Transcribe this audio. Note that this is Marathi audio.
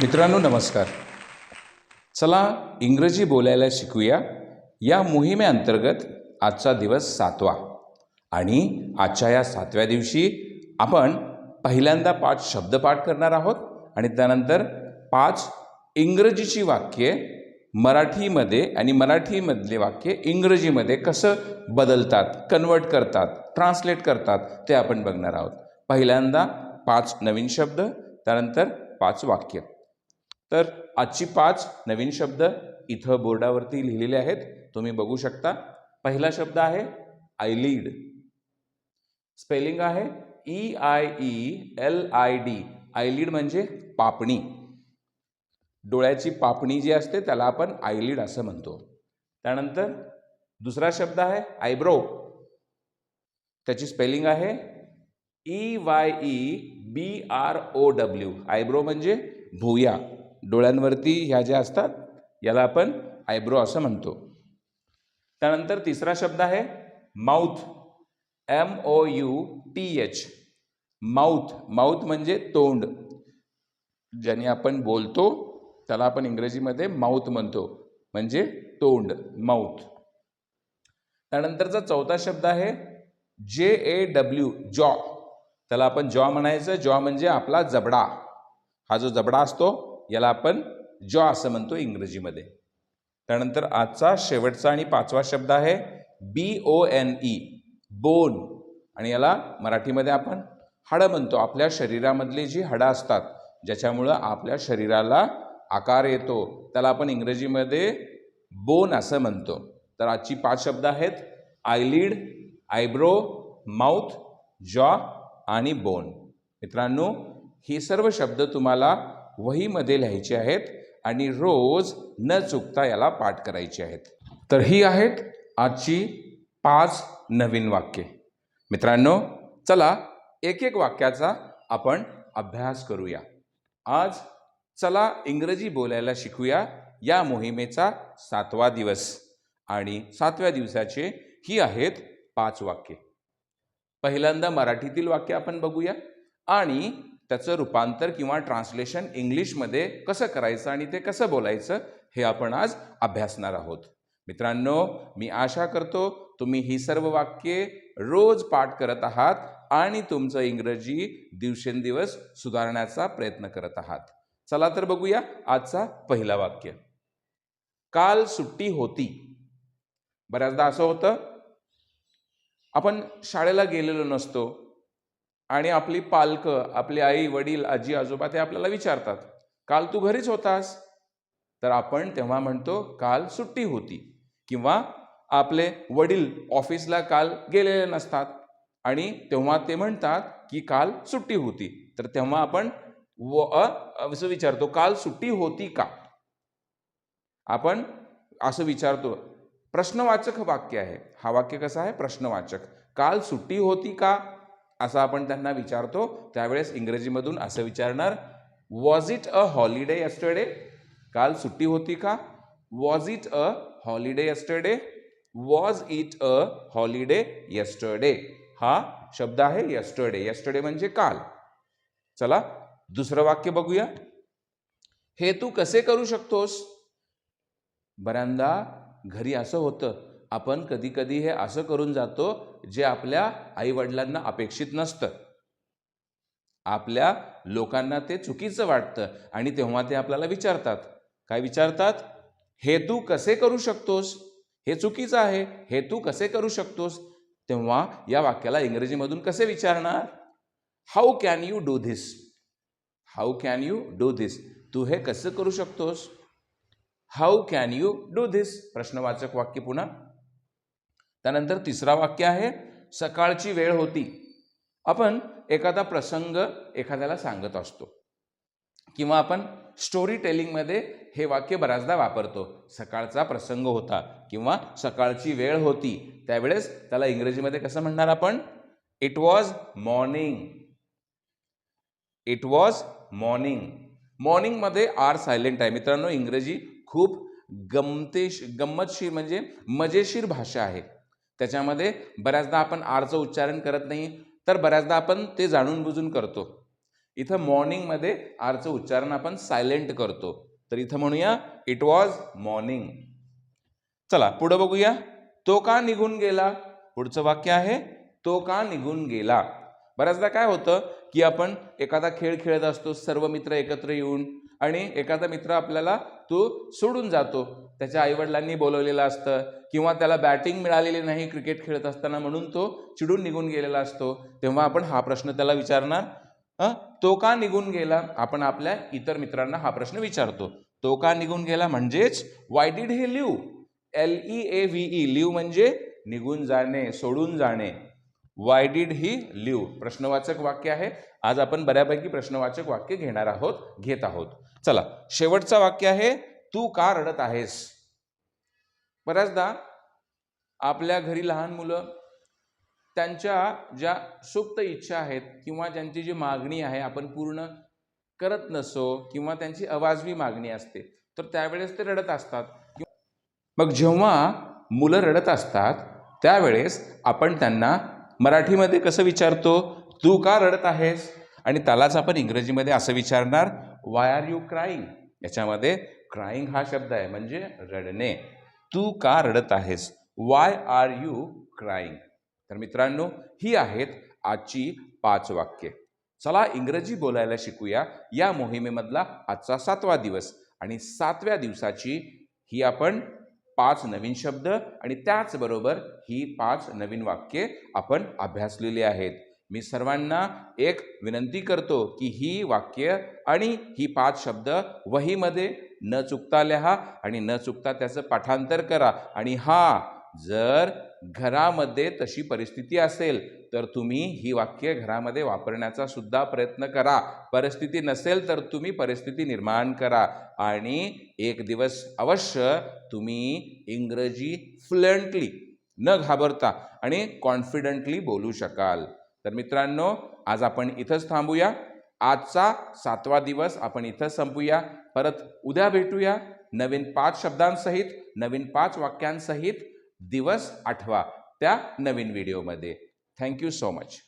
मित्रांनो नमस्कार. चला इंग्रजी बोलायला शिकूया. या मोहिमेअंतर्गत आजचा दिवस सातवा आणि आजच्या या सातव्या दिवशी आपण पहिल्यांदा पाच शब्दपाठ करणार आहोत आणि त्यानंतर पाच इंग्रजीची वाक्ये मराठीमध्ये आणि मराठीमधले वाक्य इंग्रजीमध्ये कसं बदलतात कन्वर्ट करतात ट्रान्सलेट करतात ते आपण बघणार आहोत. पहिल्यांदा पाच नवीन शब्द त्यानंतर पाच वाक्य. तर आजची पाच नवीन शब्द इथं बोर्डावरती लिहिलेले आहेत. तुम्ही बघू शकता. पहिला शब्द आहे आयलीड. स्पेलिंग आहे E I E L I D eyelid म्हणजे पापणी. डोळ्याची पापणी जी असते त्याला आपण आयलीड असं म्हणतो. त्यानंतर दुसरा शब्द आहे आयब्रो. त्याची स्पेलिंग आहे E Y E B R O W eyebrow म्हणजे भुया. डोळ्यांवरती ह्या ज्या असतात याला आपण आयब्रो असं म्हणतो. त्यानंतर तिसरा शब्द आहे mouth. M O U T H. Mouth. Mouth म्हणजे तोंड. ज्याने आपण बोलतो त्याला आपण इंग्रजीमध्ये माउथ म्हणतो. म्हणजे तोंड माउथ. त्यानंतरचा चौथा शब्द आहे जे ए डब्ल्यू जॉ. त्याला आपण जॉ म्हणायचं. जॉ म्हणजे आपला जबडा. हा जो जबडा असतो याला आपण जॉ असं म्हणतो इंग्रजीमध्ये. त्यानंतर आजचा शेवटचा आणि पाचवा शब्द आहे B O N E bone. आणि याला मराठीमध्ये आपण हाडं म्हणतो. आपल्या शरीरामधली जी हाडं असतात ज्याच्यामुळं आपल्या शरीराला आकार येतो त्याला आपण इंग्रजीमध्ये बोन असं म्हणतो. तर आजची पाच शब्द आहेत आयलीड आयब्रो माउथ जॉ आणि बोन. मित्रांनो ही सर्व शब्द तुम्हाला वहीमध्ये लिहायचे आहेत आणि रोज न चुकता याला पाठ करायचे आहेत. तर ही आहेत आजची पाच नवीन वाक्ये. मित्रांनो चला एक एक वाक्याचा आपण अभ्यास करूया. आज चला इंग्रजी बोलायला शिकूया या मोहिमेचा सातवा दिवस आणि सातव्या दिवसाचे ही आहेत पाच वाक्ये. पहिल्यांदा मराठीतील वाक्य आपण बघूया आणि त्याचं रूपांतर किंवा ट्रान्सलेशन इंग्लिशमध्ये कसं करायचं आणि ते कसं बोलायचं हे आपण आज अभ्यासणार आहोत. मित्रांनो मी आशा करतो तुम्ही ही सर्व वाक्ये रोज पाठ करत आहात आणि तुमचं इंग्रजी दिवसेंदिवस सुधारण्याचा प्रयत्न करत आहात. चला तर बघूया आजचा पहिला वाक्य. काल सुट्टी होती. बऱ्याचदा असं होतं आपण शाळेला गेलेलो नसतो. आणि आपली पालकं आपली आई वडील आजी आजोबा ते आपल्याला विचारतात काल तू घरीच होतास? तर आपण तेव्हा म्हणतो काल सुट्टी होती. किंवा आपले वडील ऑफिसला काल गेलेले नसतात आणि तेव्हा ते म्हणतात की काल सुट्टी होती. तर तेव्हा आपण व असं विचारतो काल सुट्टी होती का? आपण असं विचारतो प्रश्नवाचक वाक्य आहे. हा वाक्य कसं आहे? प्रश्नवाचक. काल सुट्टी होती का? असं आपण त्यांना विचारतो त्यावेळेस इंग्रजीमधून असं विचारणार was it a holiday yesterday काल सुट्टी होती का? Was it a holiday yesterday was it a holiday yesterday हा शब्द आहे यस्टरडे यस्टरडे म्हणजे काल. चला दुसरं वाक्य बघूया. हे तू कसे करू शकतोस? बऱ्यांदा घरी असं होतं. आपण कधीकधी हे असं करून जातो जे आपल्या आईवडिलांना अपेक्षित नसतं. आपल्या लोकांना ते चुकीचं वाटतं आणि तेव्हा ते आपल्याला विचारतात. काय विचारतात? हे तू कसे करू शकतोस? हे चुकीचं आहे. हे तू कसे करू शकतोस? तेव्हा या वाक्याला इंग्रजीमधून कसे विचारणार? How can you do this how can you do this तू हे कसं करू शकतोस? How can you do this प्रश्नवाचक वाक्य पुन्हा. त्यानंतर तिसरा वाक्य आहे सकाळची वेळ होती. आपण एखादा प्रसंग एखाद्याला सांगत असतो किंवा आपण स्टोरी टेलिंगमध्ये हे वाक्य बऱ्याचदा वापरतो. सकाळचा प्रसंग होता किंवा सकाळची वेळ होती. त्यावेळेस त्याला इंग्रजीमध्ये कसं म्हणणार आपण? It was morning it was morning मॉर्निंगमध्ये R silent आहे. मित्रांनो इंग्रजी खूप गमतेश गंमतशीर म्हणजे मजेशीर भाषा आहे. त्याच्यामध्ये बऱ्याचदा आपण आरचं उच्चारण करत नाही तर बऱ्याचदा आपण ते जाणून बुजून करतो. इथं मॉर्निंगमध्ये आरचं उच्चारण आपण सायलेंट करतो. तर इथं म्हणूया इट वॉज मॉर्निंग चला पुढं बघूया. तो का निघून गेला? पुढचं वाक्य आहे तो का निघून गेला? बऱ्याचदा काय होतं की आपण एखादा खेळ खेळत असतो सर्व मित्र एकत्र येऊन आणि एखादा मित्र आपल्याला तो सोडून जातो. त्याच्या आईवडिलांनी बोलवलेलं असतं किंवा त्याला बॅटिंग मिळालेली नाही क्रिकेट खेळत असताना म्हणून तो चिडून निघून गेलेला असतो. तेव्हा आपण हा प्रश्न त्याला विचारणार तो का निघून गेला? आपण आपल्या इतर मित्रांना हा प्रश्न विचारतो. तो का निघून गेला म्हणजेच why did he leave L E A V E leave म्हणजे निघून जाणे सोडून जाणे. वाय डिड ही लिव्ह प्रश्नवाचक वाक्य आहे. आज आपण बऱ्यापैकी प्रश्नवाचक वाक्य घेणार आहोत घेत आहोत. चला शेवटचा वाक्य आहे तू का रडत आहेस? बऱ्याचदा आपल्या घरी लहान मुलं त्यांच्या ज्या सुप्त इच्छा आहेत किंवा ज्यांची जी मागणी आहे आपण पूर्ण करत नसो किंवा त्यांची अवाजवी मागणी असते तर त्यावेळेस ते रडत असतात. मग जेव्हा मुलं रडत असतात त्यावेळेस आपण त्यांना मराठीमध्ये कसं विचारतो? तू का रडत आहेस? आणि त्यालाच आपण इंग्रजीमध्ये असं विचारणार वाय आर यू क्राईंग याच्यामध्ये क्राईंग हा शब्द आहे म्हणजे रडणे. तू का रडत आहेस? वाय आर यू क्राईंग तर मित्रांनो ही आहेत आजची पाच वाक्ये. चला इंग्रजी बोलायला शिकूया. या मोहिमेमधला आजचा सातवा दिवस आणि सातव्या दिवसाची ही आपण पाच नवीन शब्द आणि त्याचबरोबर ही पाच नवीन वाक्ये आपण अभ्यासलेली आहेत. मी सर्वांना एक विनंती करतो की ही वाक्य आणि ही पाच शब्द वहीमध्ये न चुकता लिहा आणि न चुकता त्याचं पाठांतर करा. आणि हा जर घरामध्ये तशी परिस्थिती असेल तर तुम्ही ही वाक्य घरामध्ये वापरण्याचा सुद्धा प्रयत्न करा. परिस्थिती नसेल तर तुम्ही परिस्थिती निर्माण करा. आणि एक दिवस अवश्य तुम्ही इंग्रजी फ्लुएंटली न घाबरता आणि कॉन्फिडंटली बोलू शकाल. तर मित्रांनो आज आपण इथंच थांबूया. आजचा सातवा दिवस आपण इथं संपूया. परत उद्या भेटूया नवीन पाच शब्दांसहित नवीन पाच वाक्यांसहित. दिवस आठवा त्या नवीन व्हिडिओमध्ये. Thank you so much